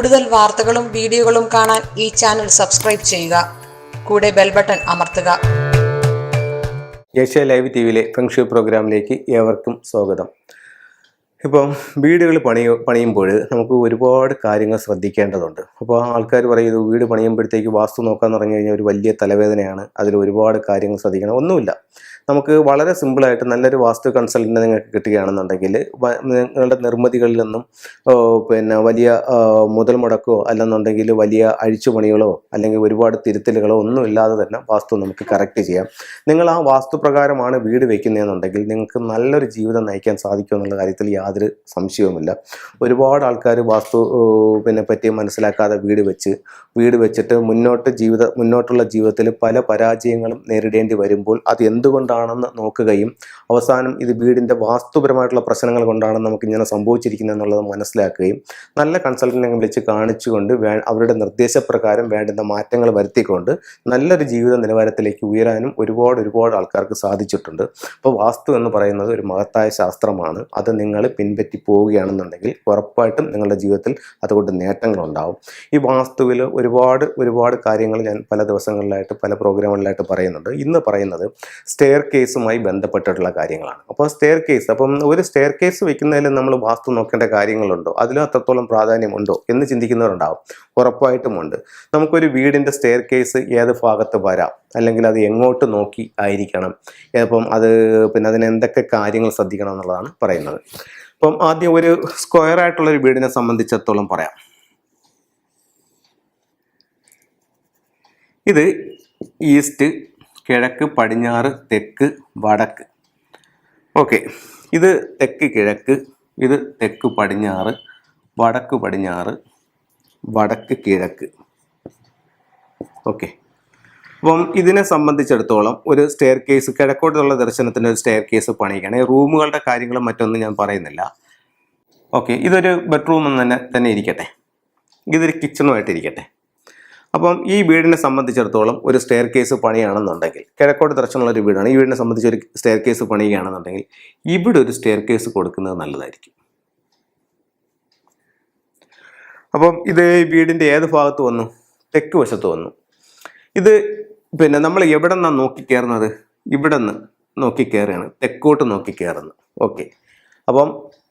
കൂടുതൽ വാർത്തകളും വീഡിയോകളും കാണാൻ ഈ ചാനൽ സബ്സ്ക്രൈബ് ചെയ്യുക. കൂടെ ബെൽ ബട്ടൺ അമർത്തുക. ഏഷ്യ ലൈവ് ടി വിയിലെ ഫെങ്ഷു പ്രോഗ്രാമിലേക്ക് ഏവർക്കും സ്വാഗതം. ഇപ്പം വീടുകൾ പണിയ പണിയുമ്പോൾ നമുക്ക് ഒരുപാട് കാര്യങ്ങൾ ശ്രദ്ധിക്കേണ്ടതുണ്ട്. അപ്പോൾ ആൾക്കാർ പറയും ഇത് വീട് പണിയുമ്പോഴത്തേക്ക് വാസ്തു നോക്കാമെന്ന് പറഞ്ഞു കഴിഞ്ഞാൽ ഒരു വലിയ തലവേദനയാണ്. അതിൽ ഒരുപാട് കാര്യങ്ങൾ ശ്രദ്ധിക്കണം. ഒന്നുമില്ല. നമുക്ക് വളരെ സിമ്പിളായിട്ട് നല്ലൊരു വാസ്തു കൺസൾട്ടന്റ് നിങ്ങൾക്ക് കിട്ടുകയാണെന്നുണ്ടെങ്കിൽ നിങ്ങളുടെ നിർമ്മിതികളിലൊന്നും പിന്നെ വലിയ മുതൽ മുടക്കോ അല്ലെന്നുണ്ടെങ്കിൽ വലിയ അഴിച്ചുപണികളോ അല്ലെങ്കിൽ ഒരുപാട് തിരുത്തലുകളോ ഒന്നും ഇല്ലാതെ തന്നെ വാസ്തു നമുക്ക് കറക്റ്റ് ചെയ്യാം. നിങ്ങൾ ആ വാസ്തു പ്രകാരമാണ് വീട് വെക്കുന്നതെന്നുണ്ടെങ്കിൽ നിങ്ങൾക്ക് നല്ലൊരു ജീവിതം നയിക്കാൻ സാധിക്കും എന്നുള്ള കാര്യത്തിൽ യാതൊരു സംശയവുമില്ല. ഒരുപാട് ആൾക്കാർ വാസ്തു പിന്നെ പറ്റി മനസ്സിലാക്കാതെ വീട് വെച്ച് വീട് വെച്ചിട്ട് മുന്നോട്ട് ജീവിത മുന്നോട്ടുള്ള ജീവിതത്തിൽ പല പരാജയങ്ങളും നേരിടേണ്ടി വരുമ്പോൾ അത് എന്തുകൊണ്ടാണെന്ന് നോക്കുകയും അവസാനം ഇത് വീടിന്റെ വാസ്തുപരമായിട്ടുള്ള പ്രശ്നങ്ങൾ കൊണ്ടാണ് നമുക്ക് ഇങ്ങനെ സംഭവിച്ചിരിക്കുന്നത് എന്നുള്ളത് മനസ്സിലാക്കുകയും നല്ല കൺസൾട്ടന്റിനെ വിളിച്ച് കാണിച്ചുകൊണ്ട് വേ അവരുടെ നിർദ്ദേശപ്രകാരം വേണ്ടുന്ന മാറ്റങ്ങൾ വരുത്തിക്കൊണ്ട് നല്ലൊരു ജീവിത നിലവാരത്തിലേക്ക് ഉയരാനും ഒരുപാട് ഒരുപാട് ആൾക്കാർക്ക് സാധിച്ചിട്ടുണ്ട്. അപ്പോൾ വാസ്തു എന്ന് പറയുന്നത് ഒരു മഹത്തായ ശാസ്ത്രമാണ്. അത് നിങ്ങൾ പിൻപറ്റി പോവുകയാണെന്നുണ്ടെങ്കിൽ ഉറപ്പായിട്ടും നിങ്ങളുടെ ജീവിതത്തിൽ അതുകൊണ്ട് നേട്ടങ്ങളുണ്ടാവും. ഈ വാസ്തുവിൽ ഒരുപാട് ഒരുപാട് കാര്യങ്ങൾ ഞാൻ പല ദിവസങ്ങളിലായിട്ട് പല പ്രോഗ്രാമുകളിലായിട്ട് പറയുന്നുണ്ട്. ഇന്ന് പറയുന്നത് സ്റ്റെയർ കേസുമായി ബന്ധപ്പെട്ടിട്ടുള്ള കാര്യങ്ങളാണ്. അപ്പോൾ സ്റ്റെയർ കേസ് അപ്പം ഒരു സ്റ്റെയർ കേസ് വെക്കുന്നതിൽ നമ്മൾ വാസ്തു നോക്കേണ്ട കാര്യങ്ങളുണ്ടോ? അതിലും അത്രത്തോളം പ്രാധാന്യമുണ്ടോ എന്ന് ചിന്തിക്കുന്നവരുണ്ടാവും. ഉറപ്പായിട്ടുമുണ്ട്. നമുക്കൊരു വീടിന്റെ സ്റ്റെയർ കേസ് ഏത് ഭാഗത്ത് വരാം? അല്ലെങ്കിൽ അത് എങ്ങോട്ട് നോക്കി ആയിരിക്കണം? അപ്പം അത് പിന്നെ അതിനെന്തൊക്കെ കാര്യങ്ങൾ ശ്രദ്ധിക്കണം എന്നുള്ളതാണ് പറയുന്നത്. അപ്പം ആദ്യം ഒരു സ്ക്വയർ ആയിട്ടുള്ള ഒരു വീടിനെ സംബന്ധിച്ചിടത്തോളം പറയാം. ഇത് ഈസ്റ്റ് കിഴക്ക് പടിഞ്ഞാറ് തെക്ക് വടക്ക്. ഓക്കെ. ഇത് തെക്ക് കിഴക്ക് ഇത് തെക്ക് പടിഞ്ഞാറ് വടക്ക് പടിഞ്ഞാറ് വടക്ക് കിഴക്ക്. ഓക്കെ. അപ്പം ഇതിനെ സംബന്ധിച്ചിടത്തോളം ഒരു സ്റ്റെയർ കേസ് കിഴക്കോട്ടുള്ള ദർശനത്തിന്റെ ഒരു സ്റ്റെയർ കേസ് പണിയിക്കുകയാണ് ഈ റൂമുകളുടെ കാര്യങ്ങളും മറ്റൊന്നും ഞാൻ പറയുന്നില്ല. ഓക്കെ. ഇതൊരു ബെഡ്റൂം എന്ന് തന്നെ തന്നെ ഇരിക്കട്ടെ. ഇതൊരു കിച്ചണുമായിട്ട് ഇരിക്കട്ടെ അപ്പം ഈ വീടിനെ സംബന്ധിച്ചിടത്തോളം ഒരു സ്റ്റെയർ കേസ് പണിയാണെന്നുണ്ടെങ്കിൽ കിഴക്കോട്ട് ദർശനമുള്ള ഒരു വീടാണ്. ഈ വീടിനെ സംബന്ധിച്ച് ഒരു സ്റ്റെയർ കേസ് പണിയുകയാണെന്നുണ്ടെങ്കിൽ ഇവിടെ ഒരു സ്റ്റെയർ കേസ് കൊടുക്കുന്നത് നല്ലതായിരിക്കും. അപ്പം ഇത് വീടിന്റെ ഏത് ഭാഗത്ത് വന്നു? തെക്ക് വശത്ത് വന്നു. ഇത് പിന്നെ നമ്മൾ എവിടെ നിന്നാണ് നോക്കി കയറുന്നത് ഇവിടെ നിന്ന് നോക്കി കയറുകയാണ് തെക്കോട്ട് നോക്കി കയറുന്നു ഓക്കെ അപ്പം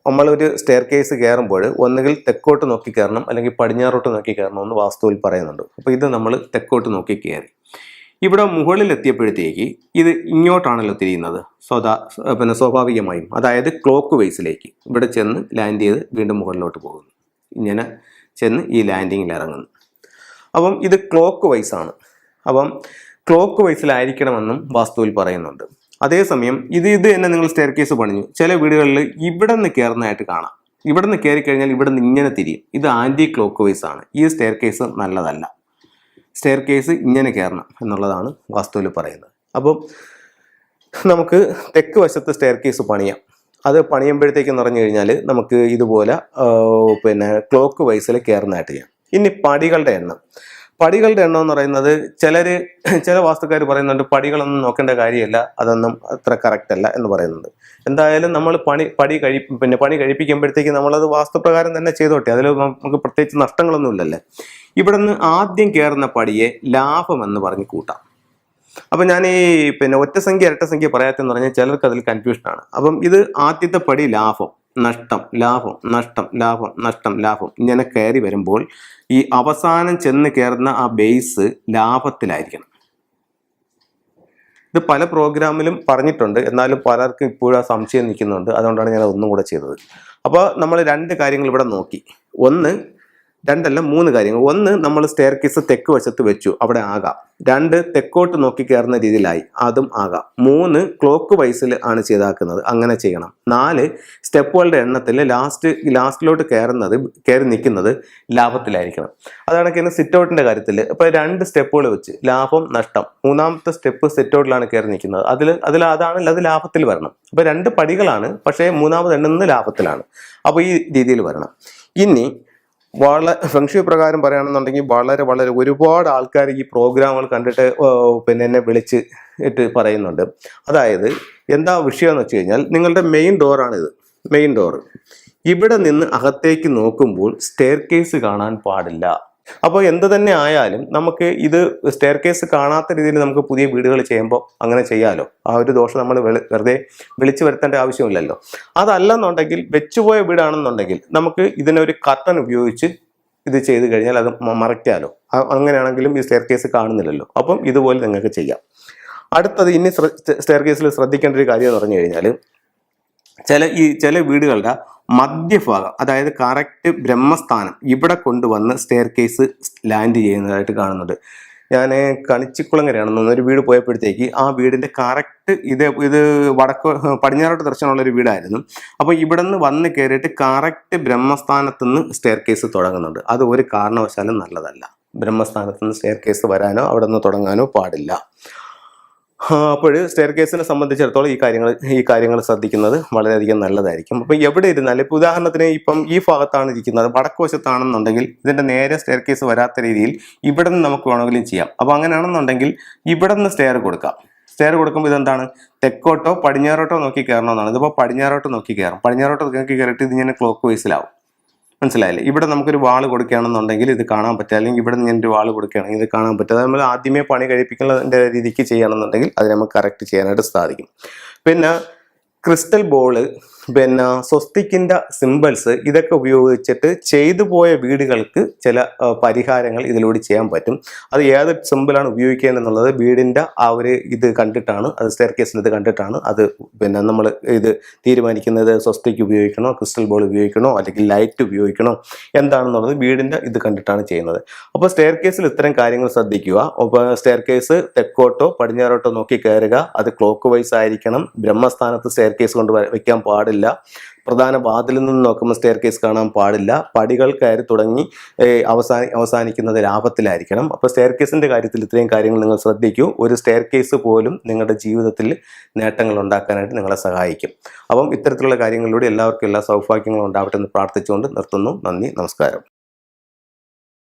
നമ്മളൊരു സ്റ്റെയർ കേസ് കയറുമ്പോൾ ഒന്നുകിൽ തെക്കോട്ട് നോക്കി കയറണം അല്ലെങ്കിൽ പടിഞ്ഞാറോട്ട് നോക്കി കയറണം എന്ന് വാസ്തുവിൽ പറയുന്നുണ്ട്. അപ്പോൾ ഇത് നമ്മൾ തെക്കോട്ട് നോക്കി കയറി. ഇവിടെ മുകളിൽ എത്തിയപ്പോഴത്തേക്ക് ഇത് ഇങ്ങോട്ടാണല്ലോ തിരിയുന്നത്. സ്വതാ പിന്നെ സ്വാഭാവികമായും അതായത് ക്ലോക്ക് വൈസിലേക്ക് ഇവിടെ ചെന്ന് ലാൻഡ് ചെയ്ത് വീണ്ടും മുകളിലോട്ട് പോകുന്നു. ഇങ്ങനെ ചെന്ന് ഈ ലാൻഡിങ്ങിൽ ഇറങ്ങുന്നു. അപ്പം ഇത് ക്ലോക്ക് വൈസാണ് അപ്പം ക്ലോക്ക് വൈസിലായിരിക്കണമെന്നും വാസ്തുവിൽ പറയുന്നുണ്ട്. അതേസമയം ഇത് ഇത് തന്നെ നിങ്ങൾ സ്റ്റെയർ കേസ് പണിഞ്ഞു. ചില വീടുകളിൽ ഇവിടെ നിന്ന് കയറുന്നതായിട്ട് കാണാം. ഇവിടെ നിന്ന് കയറി കഴിഞ്ഞാൽ ഇവിടെ നിന്ന് ഇങ്ങനെ തിരിയും. ഇത് ആന്റി ക്ലോക്ക് വൈസ് ആണ്. ഈ സ്റ്റെയർ കേസ് നല്ലതല്ല. സ്റ്റെയർ കേസ് ഇങ്ങനെ കയറണം എന്നുള്ളതാണ് വാസ്തുവിൽ പറയുന്നത്. അപ്പം നമുക്ക് തെക്ക് വശത്ത് സ്റ്റെയർ കേസ് പണിയാം. അത് പണിയുമ്പോഴത്തേക്കെന്ന് പറഞ്ഞു കഴിഞ്ഞാൽ നമുക്ക് ഇതുപോലെ പിന്നെ ക്ലോക്ക് വൈസിൽ കയറുന്നതായിട്ട് ചെയ്യാം. ഇനി പടികളുടെ എണ്ണം. പടികളുടെ എണ്ണം എന്ന് പറയുന്നത് ചിലർ ചില വാസ്തുക്കാർ പറയുന്നുണ്ട് പടികളൊന്നും നോക്കേണ്ട കാര്യമല്ല അതൊന്നും അത്ര കറക്റ്റ് അല്ല എന്ന് പറയുന്നുണ്ട്. എന്തായാലും നമ്മൾ പണി പടി കഴി പിന്നെ പണി കഴിപ്പിക്കുമ്പോഴത്തേക്ക് നമ്മളത് വാസ്തുപ്രകാരം തന്നെ ചെയ്തോട്ടെ. അതിൽ നമുക്ക് പ്രത്യേകിച്ച് നഷ്ടങ്ങളൊന്നും ഇല്ലല്ലേ? ഇവിടെ നിന്ന് ആദ്യം കയറുന്ന പടിയെ ലാഭം എന്ന് പറഞ്ഞ് കൂട്ടാം. അപ്പം ഞാൻ ഈ പിന്നെ ഒറ്റസംഖ്യ ഇരട്ടസംഖ്യ ഇരട്ട സംഖ്യ പറയാത്തെന്ന് പറഞ്ഞാൽ ചിലർക്ക് അതിൽ കൺഫ്യൂഷനാണ് അപ്പം ഇത് ആദ്യത്തെ പടി ലാഭം. നഷ്ടം ലാഭം നഷ്ടം ലാഭം നഷ്ടം ലാഭം ഇങ്ങനെ കയറി വരുമ്പോൾ ഈ അവസാനം ചെന്ന് കയറുന്ന ആ ബേസ് ലാഭത്തിലായിരിക്കണം. ഇത് പല പ്രോഗ്രാമിലും പറഞ്ഞിട്ടുണ്ട്. എന്നാലും പലർക്കും ഇപ്പോഴും ആ സംശയം നിൽക്കുന്നുണ്ട്. അതുകൊണ്ടാണ് ഞാൻ ഒന്നും കൂടെ ചെയ്തത്. അപ്പോൾ നമ്മൾ രണ്ട് കാര്യങ്ങൾ ഇവിടെ നോക്കി. ഒന്ന് രണ്ടല്ല മൂന്ന് കാര്യങ്ങൾ. ഒന്ന് നമ്മൾ സ്റ്റെയർ കേസ് തെക്ക് വശത്ത് വെച്ചു. അവിടെ ആകാം. രണ്ട് തെക്കോട്ട് നോക്കി കയറുന്ന രീതിയിലായി. അതും ആകാം. മൂന്ന് ക്ലോക്ക് വൈസിൽ ആണ് ചെയ്താക്കുന്നത്. അങ്ങനെ ചെയ്യണം. നാല് സ്റ്റെപ്പുകളുടെ എണ്ണത്തിൽ ലാസ്റ്റ് ലാസ്റ്റിലോട്ട് കയറുന്നത് കയറി നിൽക്കുന്നത് ലാഭത്തിലായിരിക്കണം. അതാണ് കഴിഞ്ഞാൽ സിറ്റ് ഔട്ടിന്റെ കാര്യത്തിൽ ഇപ്പോൾ രണ്ട് സ്റ്റെപ്പുകൾ വെച്ച്. ലാഭം നഷ്ടം. മൂന്നാമത്തെ സ്റ്റെപ്പ് സിറ്റ് ഔട്ടിലാണ് കയറി നിൽക്കുന്നത്. അതിൽ അതിൽ അതാണ് അത് ലാഭത്തിൽ വരണം. അപ്പോൾ രണ്ട് പടികളാണ്. പക്ഷേ മൂന്നാമത് എണ്ണുന്നത് ലാഭത്തിലാണ്. അപ്പോൾ ഈ രീതിയിൽ വരണം. ഇനി വളരെ ഫെങ്ഷി പ്രകാരം പറയുകയാണെന്നുണ്ടെങ്കിൽ വളരെ വളരെ ഒരുപാട് ആൾക്കാർ ഈ പ്രോഗ്രാമുകൾ കണ്ടിട്ട് പിന്നെ എന്നെ വിളിച്ച് ഇട്ട് പറയുന്നുണ്ട്. അതായത് എന്താ വിഷയം എന്ന് വെച്ച് കഴിഞ്ഞാൽ നിങ്ങളുടെ മെയിൻ ഡോറാണിത് മെയിൻ ഡോറ് ഇവിടെ നിന്ന് അകത്തേക്ക് നോക്കുമ്പോൾ സ്റ്റെയർ കേസ് കാണാൻ പാടില്ല. അപ്പോൾ എന്ത് തന്നെ ആയാലും നമുക്ക് ഇത് സ്റ്റെയർ കേസ് കാണാത്ത രീതിയിൽ നമുക്ക് പുതിയ വീടുകൾ ചെയ്യുമ്പോൾ അങ്ങനെ ചെയ്യാമല്ലോ ആ ഒരു ദോഷം നമ്മൾ വെറുതെ വിളിച്ചു വരുത്തേണ്ട ആവശ്യമില്ലല്ലോ. അതല്ലെന്നുണ്ടെങ്കിൽ വെച്ചുപോയ വീടാണെന്നുണ്ടെങ്കിൽ നമുക്ക് ഇതിനൊരു കർട്ടൻ ഉപയോഗിച്ച് ഇത് ചെയ്ത് കഴിഞ്ഞാൽ അത് മറയ്ക്കാമല്ലോ അങ്ങനെയാണെങ്കിലും ഈ സ്റ്റെയർ കേസ് കാണുന്നില്ലല്ലോ. അപ്പം ഇതുപോലെ നിങ്ങൾക്ക് ചെയ്യാം. അടുത്തത് ഇനി സ്റ്റെയർ കേസിൽ ശ്രദ്ധിക്കേണ്ട ഒരു കാര്യം എന്ന് പറഞ്ഞു കഴിഞ്ഞാൽ ചില ഈ ചില വീടുകളുടെ മധ്യഭാഗം അതായത് കറക്റ്റ് ബ്രഹ്മസ്ഥാനം ഇവിടെ കൊണ്ടുവന്ന് സ്റ്റെയർ കേസ് ലാൻഡ് ചെയ്യുന്നതായിട്ട് കാണുന്നുണ്ട് ഞാൻ കണിച്ചിക്കുളങ്ങരയാണ് തോന്നുന്നു. ഒരു വീട് പോയപ്പോഴത്തേക്ക് ആ വീടിന്റെ കറക്റ്റ് ഇത് ഇത് വടക്ക് പടിഞ്ഞാറോട്ട് ദർശനമുള്ള ഒരു വീടായിരുന്നു. അപ്പോൾ ഇവിടെ നിന്ന് വന്ന് കയറിയിട്ട് കറക്റ്റ് ബ്രഹ്മസ്ഥാനത്ത് നിന്ന് സ്റ്റെയർ കേസ് തുടങ്ങുന്നുണ്ട്. അത് ഒരു കാരണവശാലും നല്ലതല്ല. ബ്രഹ്മസ്ഥാനത്ത് നിന്ന് സ്റ്റെയർ കേസ് വരാനോ അവിടെ നിന്ന് തുടങ്ങാനോ പാടില്ല. അപ്പോൾ സ്റ്റെയർ കേസിനെ സംബന്ധിച്ചിടത്തോളം ഈ കാര്യങ്ങൾ ഈ കാര്യങ്ങൾ ശ്രദ്ധിക്കുന്നത് വളരെയധികം നല്ലതായിരിക്കും. അപ്പോൾ എവിടെ ഇരുന്നാലും ഇപ്പോൾ ഉദാഹരണത്തിന് ഇപ്പം ഈ ഭാഗത്താണ് ഇരിക്കുന്നത് വടക്കുവശത്താണെന്നുണ്ടെങ്കിൽ ഇതിന്റെ നേരെ സ്റ്റെയർ കേസ് വരാത്ത രീതിയിൽ ഇവിടെ നിന്ന് നമുക്ക് വേണമെങ്കിലും ചെയ്യാം. അപ്പോൾ അങ്ങനെയാണെന്നുണ്ടെങ്കിൽ ഇവിടെ നിന്ന് സ്റ്റെയർ കൊടുക്കാം. സ്റ്റെയർ കൊടുക്കുമ്പോൾ ഇതെന്താണ്? തെക്കോട്ടോ പടിഞ്ഞാറോട്ടോ നോക്കി കയറണമെന്നാണ്. ഇതിപ്പോൾ പടിഞ്ഞാറോട്ട് നോക്കി കയറും. പടിഞ്ഞാറോട്ട് നോക്കി കയറിയിട്ട് ഇതിങ്ങനെ ക്ലോക്ക് വൈസിലാവും മനസ്സിലായില്ലേ? ഇവിടെ നമുക്കൊരു വാൾ കൊടുക്കുകയാണെന്നുണ്ടെങ്കിൽ ഇത് കാണാൻ പറ്റുക അല്ലെങ്കിൽ ഇവിടെ നിന്ന് ഒരു വാൾ കൊടുക്കുകയാണെങ്കിൽ ഇത് കാണാൻ പറ്റും. അത് നമ്മൾ ആദ്യമേ പണി കഴിപ്പിക്കുന്നതിന്റെ രീതിക്ക് ചെയ്യണമെന്നുണ്ടെങ്കിൽ അത് നമുക്ക് കറക്റ്റ് ചെയ്യാനായിട്ട് സാധിക്കും. പിന്നെ ക്രിസ്റ്റൽ ബോൾ പിന്നെ സ്വസ്തിക്കിന്റെ സിമ്പിൾസ് ഇതൊക്കെ ഉപയോഗിച്ചിട്ട് ചെയ്തു പോയ വീടുകൾക്ക് ചില പരിഹാരങ്ങൾ ഇതിലൂടെ ചെയ്യാൻ പറ്റും. അത് ഏത് സിമ്പിളാണ് ഉപയോഗിക്കേണ്ടത് എന്നുള്ളത് വീടിന്റെ ആ ഒരു ഇത് കണ്ടിട്ടാണ് അത് സ്റ്റെയർ കേസിന്റെ ഇത് കണ്ടിട്ടാണ് അത് പിന്നെ നമ്മൾ ഇത് തീരുമാനിക്കുന്നത്. സ്വസ്തിക്ക് ഉപയോഗിക്കണോ ക്രിസ്റ്റൽ ബോൾ ഉപയോഗിക്കണോ അല്ലെങ്കിൽ ലൈറ്റ് ഉപയോഗിക്കണോ എന്താണെന്നുള്ളത് വീടിന്റെ ഇത് കണ്ടിട്ടാണ് ചെയ്യുന്നത്. അപ്പോൾ സ്റ്റെയർ കേസിൽ ഇത്തരം കാര്യങ്ങൾ ശ്രദ്ധിക്കുക. അപ്പോൾ സ്റ്റെയർ കേസ് തെക്കോട്ടോ പടിഞ്ഞാറോട്ടോ നോക്കി കയറുക. അത് ക്ലോക്ക് വൈസ് ആയിരിക്കണം. ബ്രഹ്മസ്ഥാനത്ത് സ്റ്റെയർ കേസ് കൊണ്ട് വയ്ക്കാൻ പാടില്ല. പ്രധാന വാതിലിൽ നിന്ന് നോക്കുമ്പോൾ സ്റ്റെയർ കേസ് കാണാൻ പാടില്ല. പടികൾ കയറി തുടങ്ങി അവസാനി അവസാനിക്കുന്നത് ലാഭത്തിലായിരിക്കണം. അപ്പോൾ സ്റ്റെയർ കേസിന്റെ കാര്യത്തിൽ ഇത്രയും കാര്യങ്ങൾ നിങ്ങൾ ശ്രദ്ധിക്കൂ. ഒരു സ്റ്റെയർ കേസ് പോലും നിങ്ങളുടെ ജീവിതത്തിൽ നേട്ടങ്ങൾ ഉണ്ടാക്കാനായിട്ട് നിങ്ങളെ സഹായിക്കും. അപ്പം ഇത്തരത്തിലുള്ള കാര്യങ്ങളിലൂടെ എല്ലാവർക്കും എല്ലാ സൗഭാഗ്യങ്ങളും ഉണ്ടാവട്ടെ എന്ന് പ്രാർത്ഥിച്ചുകൊണ്ട് നിർത്തുന്നു. നന്ദി നമസ്കാരം.